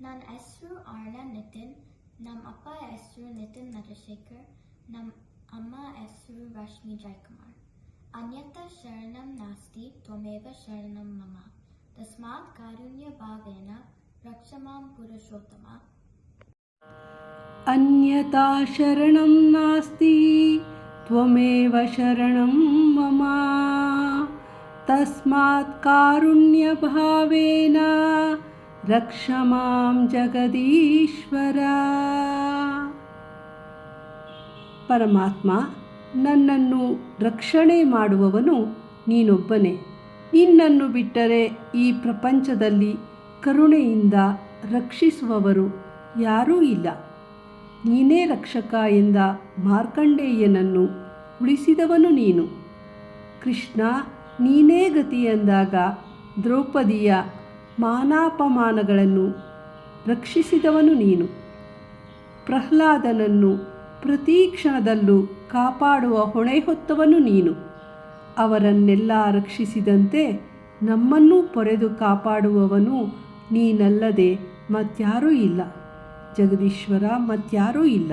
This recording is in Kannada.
നാൻ അശ്രു ആള നിതിൻ നാം അപ്പ അശ്രു നിതിൻ നരശേഖർ നാം അമ്മ അശ്രു രശ്മി ജയകുമാർ അന്യത്ത ശരണം നാസ്തി ത്വമേവ ശരണം മമ തസ്മാത് കാരുണ്യ ഭാവേന രക്ഷമാം പുരുഷോത്തമ അന്യതാ ശരണം നാസ്തി त्वमेव शरणं मम तस्मात् कारुण्यभावेन रक्ष मां ಜಗದೀಶ್ವರ ಪರಮಾತ್ಮ ನನ್ನನ್ನು ರಕ್ಷಣೆ ಮಾಡುವವನು ನೀನೊಬ್ಬನೇ ನಿನ್ನನ್ನು ಬಿಟ್ಟರೆ ಈ ಪ್ರಪಂಚದಲ್ಲಿ ಕರುಣೆಯಿಂದ ರಕ್ಷಿಸುವವರು ಯಾರೂ ಇಲ್ಲ ನೀನೇ ರಕ್ಷಕ ಎಂದ ಮಾರ್ಕಂಡೇಯನನ್ನು ಉಳಿಸಿದವನು ನೀನು ಕೃಷ್ಣ ನೀನೇ ಗತಿ ಎಂದಾಗ ದ್ರೌಪದಿಯ ಮಾನಾಪಮಾನಗಳನ್ನು ರಕ್ಷಿಸಿದವನು ನೀನು. ಪ್ರಹ್ಲಾದನನ್ನು ಪ್ರತಿ ಕ್ಷಣದಲ್ಲೂ ಕಾಪಾಡುವ ಹೊಣೆ ಹೊತ್ತವನು ನೀನು. ಅವರನ್ನೆಲ್ಲ ರಕ್ಷಿಸಿದಂತೆ ನಮ್ಮನ್ನೂ ಪೊರೆದು ಕಾಪಾಡುವವನು ನೀನಲ್ಲದೆ ಮತ್ಯಾರೂ ಇಲ್ಲ. ಜಗದೀಶ್ವರ ಮತ್ಯಾರೂ ಇಲ್ಲ.